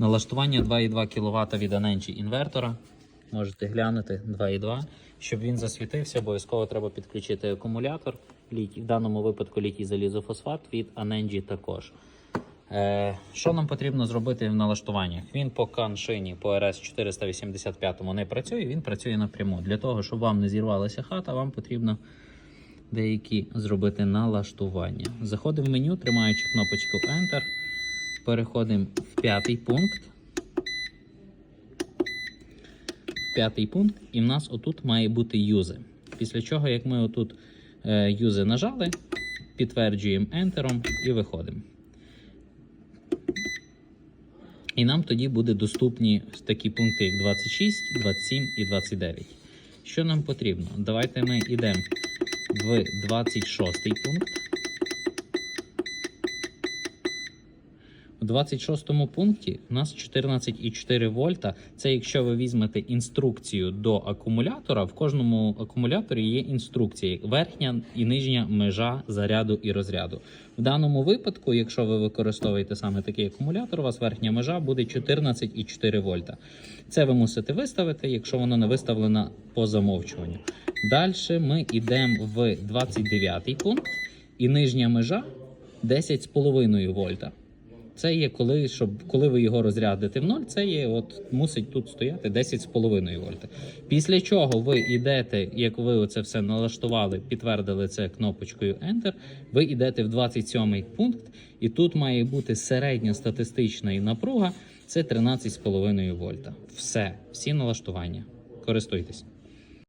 Налаштування 2,2 кВт від Anenji інвертора. Можете глянути 2,2. Щоб він засвітився, обов'язково треба підключити акумулятор. В даному випадку літій залізофосфат від Anenji також. Е, що нам потрібно зробити в налаштуваннях? Він по каншині по RS 485 не працює, він працює напряму. Для того, щоб вам не зірвалася хата, вам потрібно деякі зробити налаштування. Заходимо в меню, тримаючи кнопочку Enter. Переходимо в п'ятий пункт. П'ятий пункт, і в нас отут має бути юзи. Після чого, як ми отут е, юзи нажали, підтверджуємо Enter і виходимо. І нам тоді буде доступні такі пункти, як 26, 27 і 29. Що нам потрібно? Давайте ми йдемо в 26 пункт. 26 пункті у нас 14,4 вольта. Це якщо ви візьмете інструкцію до акумулятора, в кожному акумуляторі є інструкції: верхня і нижня межа заряду і розряду. В даному випадку, якщо ви використовуєте саме такий акумулятор, у вас верхня межа буде 14,4 вольта. Це ви мусите виставити, якщо воно не виставлено по замовчуванню. Далі ми йдемо в 29 пункт, і нижня межа 10,5 вольта. Це є коли, щоб коли ви його розрядите в ноль, це є от мусить тут стояти 10,5 вольта. Після чого ви йдете, як ви оце все налаштували, підтвердили це кнопочкою Enter, ви йдете в 27 пункт, і тут має бути середня статистична напруга це 13,5 вольта. Все, всі налаштування. Користуйтесь.